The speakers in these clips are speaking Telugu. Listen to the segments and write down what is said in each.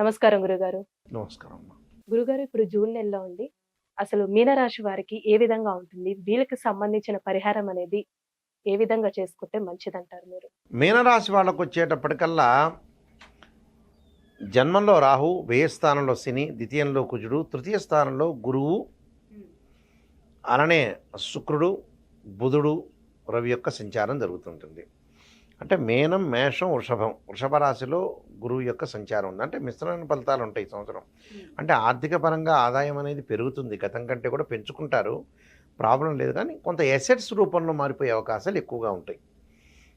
నమస్కారం గురుగారు. నమస్కారం అమ్మా. గురుగారు ఇప్పుడు జూన్ నెలలో ఉంది అసలు మీనరాశి వారికి ఏ విధంగా ఉంటుంది? వీళ్ళకి సంబంధించిన పరిహారం అనేది ఏ విధంగా చేసుకుంటే మంచిదంటారు మీరు? మీనరాశి వాళ్ళకు వచ్చేటప్పటికల్లా జన్మంలో రాహు వ్యయ స్థానంలో శని ద్వితీయంలో కుజుడు తృతీయ స్థానంలో గురువు అలానే శుక్రుడు బుధుడు రవి యొక్క సంచారం జరుగుతుంటుంది. అంటే మేనం మేషం వృషభం. వృషభ రాశిలో గురువు యొక్క సంచారం ఉంది. అంటే మిశ్రమైన ఫలితాలు ఉంటాయి ఈ సంవత్సరం. అంటే ఆర్థిక పరంగా ఆదాయం అనేది పెరుగుతుంది. గతం కంటే కూడా పెంచుకుంటారు. ప్రాబ్లం లేదు కానీ కొంత ఎసెట్స్ రూపంలో మారిపోయే అవకాశాలు ఎక్కువగా ఉంటాయి.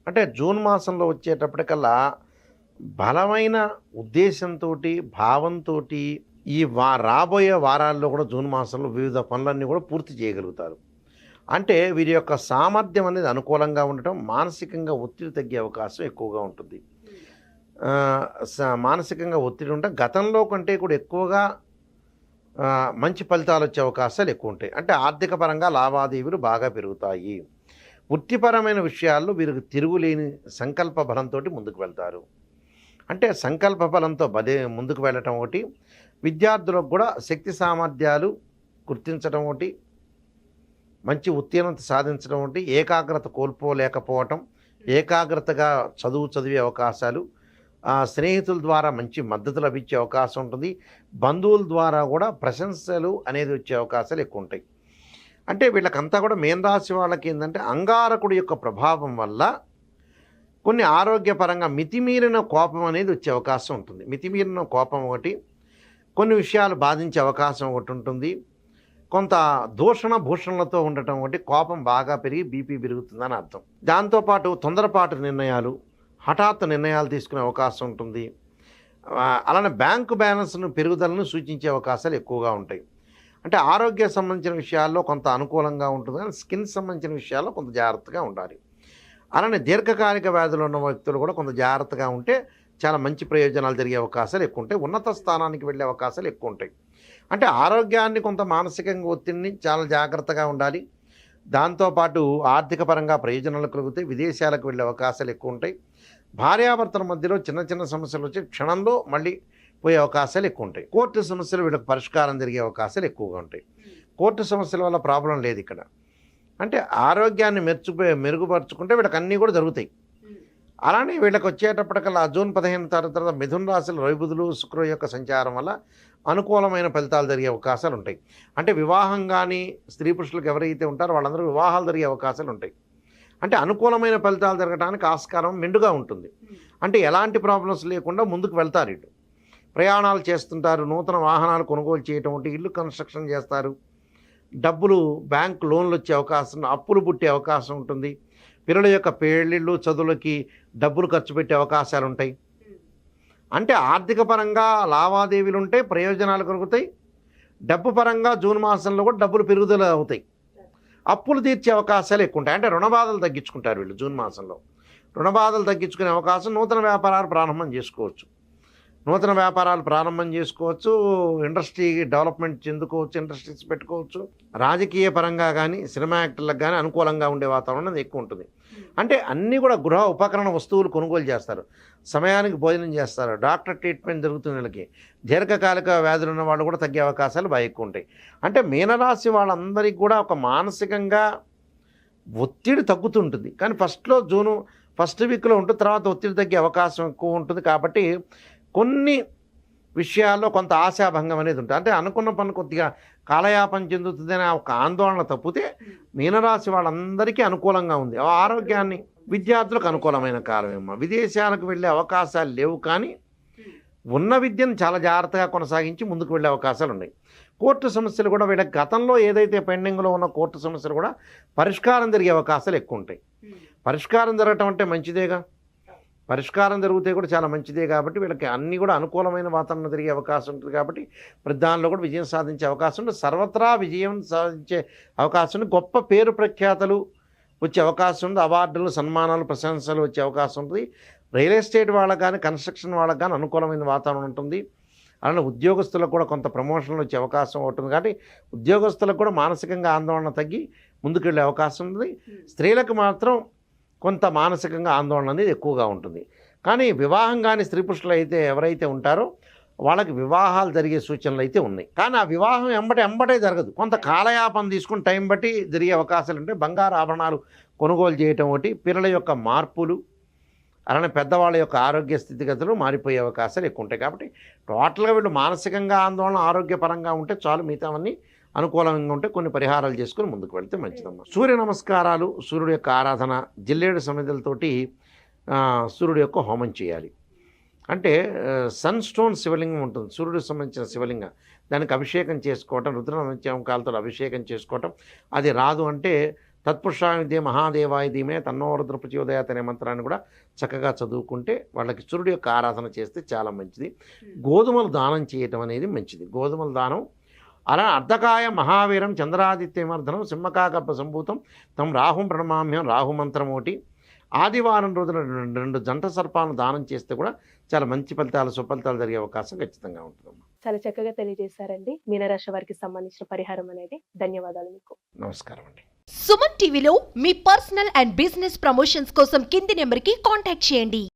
అంటే జూన్ మాసంలో వచ్చేటప్పటికల్లా బలమైన ఉద్దేశంతో భావంతో ఈ వా రాబోయే వారాల్లో కూడా జూన్ మాసంలో వివిధ పనులన్నీ కూడా పూర్తి చేయగలుగుతారు. అంటే వీరి యొక్క సామర్థ్యం అనేది అనుకూలంగా ఉండటం మానసికంగా ఒత్తిడి తగ్గే అవకాశం ఎక్కువగా ఉంటుంది. స- మానసికంగా ఒత్తిడి ఉండటం గతంలో కంటే కూడా ఎక్కువగా మంచి ఫలితాలు వచ్చే అవకాశాలు ఎక్కువ ఉంటాయి. అంటే ఆర్థిక పరంగా లావాదేవీలు బాగా పెరుగుతాయి. వృత్తిపరమైన విషయాల్లో వీరికి తిరుగులేని సంకల్ప బలంతో ముందుకు వెళ్తారు. అంటే సంకల్ప బలంతో బదే ముందుకు వెళ్ళటం ఒకటి విద్యార్థులకు కూడా శక్తి సామర్థ్యాలు గుర్తించడం ఒకటి మంచి ఉత్తీర్ణత సాధించడం ఒకటి ఏకాగ్రత కోల్పోలేకపోవటం ఏకాగ్రతగా చదువు చదివే అవకాశాలు స్నేహితుల ద్వారా మంచి మద్దతు లభించే అవకాశం ఉంటుంది. బంధువుల ద్వారా కూడా ప్రశంసలు అనేది వచ్చే అవకాశాలు ఎక్కువ ఉంటాయి. అంటే వీళ్ళకంతా కూడా మేనరాశి వాళ్ళకి ఏంటంటే అంగారకుడి యొక్క ప్రభావం వల్ల కొన్ని ఆరోగ్యపరంగా మితిమీరిన కోపం అనేది వచ్చే అవకాశం ఉంటుంది. మితిమీరిన కోపం ఒకటి కొన్ని విషయాలు బాధించే అవకాశం ఒకటి ఉంటుంది. కొంత దూషణ భూషణలతో ఉండటం వంటి కోపం బాగా పెరిగి బీపీ పెరుగుతుందని అర్థం. దాంతోపాటు తొందరపాటు నిర్ణయాలు హఠాత్తు నిర్ణయాలు తీసుకునే అవకాశం ఉంటుంది. అలానే బ్యాంకు బ్యాలెన్స్ను పెరుగుదలను సూచించే అవకాశాలు ఎక్కువగా ఉంటాయి. అంటే ఆరోగ్య సంబంధించిన విషయాల్లో కొంత అనుకూలంగా ఉంటుంది కానీ స్కిన్ సంబంధించిన విషయాల్లో కొంత జాగ్రత్తగా ఉండాలి. అలానే దీర్ఘకాలిక వ్యాధులు ఉన్న వ్యక్తులు కూడా కొంత జాగ్రత్తగా ఉంటే చాలా మంచి ప్రయోజనాలు జరిగే అవకాశాలు ఎక్కువ ఉంటాయి. ఉన్నత స్థానానికి వెళ్ళే అవకాశాలు ఎక్కువ ఉంటాయి. అంటే ఆరోగ్యాన్ని కొంత మానసికంగా ఒత్తిడిని చాలా జాగ్రత్తగా ఉండాలి. దాంతోపాటు ఆర్థిక పరంగా ప్రయోజనాలు కలుగుతాయి విదేశాలకు వెళ్ళే అవకాశాలు ఎక్కువ ఉంటాయి. భార్యాభర్తల మధ్యలో చిన్న చిన్న సమస్యలు వచ్చి క్షణంలో మళ్ళీ పోయే అవకాశాలు ఎక్కువ ఉంటాయి. కోర్టు సమస్యలు వీళ్ళకి పరిష్కారం జరిగే అవకాశాలు ఎక్కువగా ఉంటాయి. కోర్టు సమస్యల వల్ల ప్రాబ్లం లేదు ఇక్కడ. అంటే ఆరోగ్యాన్ని మెరుగుపో మెరుగుపరుచుకుంటే వీళ్ళకి అన్నీ కూడా జరుగుతాయి. అలానే వీళ్ళకి వచ్చేటప్పటికల్లా జూన్ పదిహేను తారీఖు తర్వాత మిథున రాశులు రవిబుధులు శుక్రుడు యొక్క సంచారం వల్ల అనుకూలమైన ఫలితాలు జరిగే అవకాశాలు ఉంటాయి. అంటే వివాహం కానీ స్త్రీ పురుషులకు ఎవరైతే ఉంటారో వాళ్ళందరూ వివాహాలు జరిగే అవకాశాలు ఉంటాయి. అంటే అనుకూలమైన ఫలితాలు జరగడానికి ఆస్కారం మెండుగా ఉంటుంది. అంటే ఎలాంటి ప్రాబ్లమ్స్ లేకుండా ముందుకు వెళ్తారు ఇటు. ప్రయాణాలు చేస్తుంటారు నూతన వాహనాలు కొనుగోలు చేయటం ఒకటి ఇల్లు కన్స్ట్రక్షన్ చేస్తారు. డబ్బులు బ్యాంక్ లోన్లు వచ్చే అవకాశం అప్పులు పుట్టే అవకాశం ఉంటుంది. పిల్లల యొక్క పెళ్ళిళ్ళు చదువులకి డబ్బులు ఖర్చు పెట్టే అవకాశాలు ఉంటాయి అంటే ఆర్థిక పరంగా లావాదేవీలు ఉంటాయి ప్రయోజనాలు కలుగుతాయి. డబ్బు పరంగా జూన్ మాసంలో కూడా డబ్బులు పెరుగుదల అవుతాయి. అప్పులు తీర్చే అవకాశాలు ఎక్కువ ఉంటాయి అంటే రుణబాధలు తగ్గించుకుంటారు వీళ్ళు జూన్ మాసంలో. రుణబాధలు తగ్గించుకునే అవకాశం నూతన వ్యాపారాలు ప్రారంభం చేసుకోవచ్చు. నూతన వ్యాపారాలు ప్రారంభం చేసుకోవచ్చు ఇండస్ట్రీ డెవలప్మెంట్ చెందుకోవచ్చు ఇండస్ట్రీస్ పెట్టుకోవచ్చు. రాజకీయ పరంగా కానీ సినిమా యాక్టర్లకు కానీ అనుకూలంగా ఉండే వాతావరణం ఎక్కువ ఉంటుంది. అంటే అన్నీ కూడా గృహ ఉపకరణ వస్తువులు కొనుగోలు చేస్తారు. సమయానికి భోజనం చేస్తారు. డాక్టర్ ట్రీట్మెంట్ జరుగుతున్న వాళ్ళకి దీర్ఘకాలిక వ్యాధులు ఉన్న వాళ్ళు కూడా తగ్గే అవకాశాలు బాగా ఎక్కువ ఉంటాయి. అంటే మీనరాశి వాళ్ళందరికీ కూడా ఒక మానసికంగా ఒత్తిడి తగ్గుతుంటుంది. కానీ ఫస్ట్లో జూను ఫస్ట్ వీక్లో ఉంటుంది తర్వాత ఒత్తిడి తగ్గే అవకాశం ఎక్కువ ఉంటుంది. కాబట్టి కొన్ని విషయాల్లో కొంత ఆశాభంగం అనేది ఉంటుంది. అంటే అనుకున్న పని కొద్దిగా కాలయాపన చెందుతుందనే ఒక ఆందోళన తప్పితే మీనరాశి వాళ్ళందరికీ అనుకూలంగా ఉంది. ఆ ఆరోగ్యాన్ని విద్యార్థులకు అనుకూలమైన కాలమేమో విదేశాలకు వెళ్ళే అవకాశాలు లేవు కానీ ఉన్న విద్యను చాలా జాగ్రత్తగా కొనసాగించి ముందుకు వెళ్ళే అవకాశాలు ఉన్నాయి. కోర్టు సమస్యలు కూడా వీళ్ళకి గతంలో ఏదైతే పెండింగ్లో ఉన్న కోర్టు సమస్యలు కూడా పరిష్కారం జరిగే అవకాశాలు ఎక్కువ ఉంటాయి. పరిష్కారం జరగటం అంటే మంచిదేగా? పరిష్కారం జరిగితే కూడా చాలా మంచిదే కాబట్టి వీళ్ళకి అన్నీ కూడా అనుకూలమైన వాతావరణం జరిగే అవకాశం ఉంటుంది కాబట్టి ప్రతి దానిలో కూడా విజయం సాధించే అవకాశం ఉంటుంది. సర్వత్రా విజయం సాధించే అవకాశం ఉంది గొప్ప పేరు ప్రఖ్యాతలు వచ్చే అవకాశం ఉంది అవార్డులు సన్మానాలు ప్రశంసలు వచ్చే అవకాశం ఉంటుంది. రియల్ ఎస్టేట్ వాళ్ళకి కానీ కన్స్ట్రక్షన్ వాళ్ళకి కానీ అనుకూలమైన వాతావరణం ఉంటుంది. అలానే ఉద్యోగస్తులకు కూడా కొంత ప్రమోషన్లు వచ్చే అవకాశం ఉంటుంది కాబట్టి ఉద్యోగస్తులకు కూడా మానసికంగా ఆందోళన తగ్గి ముందుకెళ్ళే అవకాశం ఉంది స్త్రీలకు మాత్రం కొంత మానసికంగా ఆందోళన అనేది ఎక్కువగా ఉంటుంది. కానీ వివాహం కాని స్త్రీ పురుషులు అయితే ఎవరైతే ఉంటారో వాళ్ళకి వివాహాలు జరిగే సూచనలు అయితే ఉన్నాయి. కానీ ఆ వివాహం ఎంబటి ఎంబటే జరగదు. కొంత కాలయాపన తీసుకుని టైం బట్టి జరిగే అవకాశాలు ఉంటాయి బంగారు ఆభరణాలు కొనుగోలు చేయటం ఒకటి పిల్లల యొక్క మార్పులు అలానే పెద్దవాళ్ళ యొక్క ఆరోగ్య స్థితిగతులు మారిపోయే అవకాశాలు ఎక్కువ ఉంటాయి. కాబట్టి టోటల్గా వీళ్ళు మానసికంగా ఆందోళన ఆరోగ్యపరంగా ఉంటే చాలు మిగతావన్నీ అనుకూలంగా ఉంటే కొన్ని పరిహారాలు చేసుకుని ముందుకు వెళ్తే మంచిదమ్మా. సూర్య నమస్కారాలు సూర్యుడు యొక్క ఆరాధన జిల్లేడు సమిధులతోటి సూర్యుడు యొక్క హోమం చేయాలి. అంటే సన్ స్టోన్ శివలింగం ఉంటుంది. సూర్యుడికి సంబంధించిన శివలింగం. దానికి అభిషేకం చేసుకోవటం రుద్రనమత్యంకాలతో అభిషేకం చేసుకోవటం. అది రాదు అంటే తత్పురుషాయుధే మహాదేవాయ ధీమే తన్నో రుద్ర ప్రచోదయాత్ అనే మంత్రాన్ని కూడా చక్కగా చదువుకుంటే వాళ్ళకి సూర్యుడి యొక్క ఆరాధన చేస్తే చాలా మంచిది. గోధుమలు దానం చేయటం అనేది మంచిది. గోధుమల దానం అలా అర్ధకాయ మహావీరం చంద్రాదిత్యమర్ధనం సింహకాగర్భ సంభూతం తమ రాహుం ప్రణమామ్యం రాహు మంత్రం ఒకటి ఆదివారం రోజున రెండు- రెండు జంట సర్పాలను దానం చేస్తే కూడా చాలా మంచి ఫలితాలు సుఫలితాలు జరిగే అవకాశం ఖచ్చితంగా ఉంటుందమ్మా. చాలా చక్కగా తెలియజేశారండి. మీనరాశి వారికి సంబంధించిన పరిహారం అనేది. ధన్యవాదాలు మీకు. నమస్కారం అండి. సుమన్ టీవీలో మీ పర్సనల్ అండ్ బిజినెస్ ప్రమోషన్స్ కోసం కింది నెంబర్కి కాంటాక్ట్ చేయండి.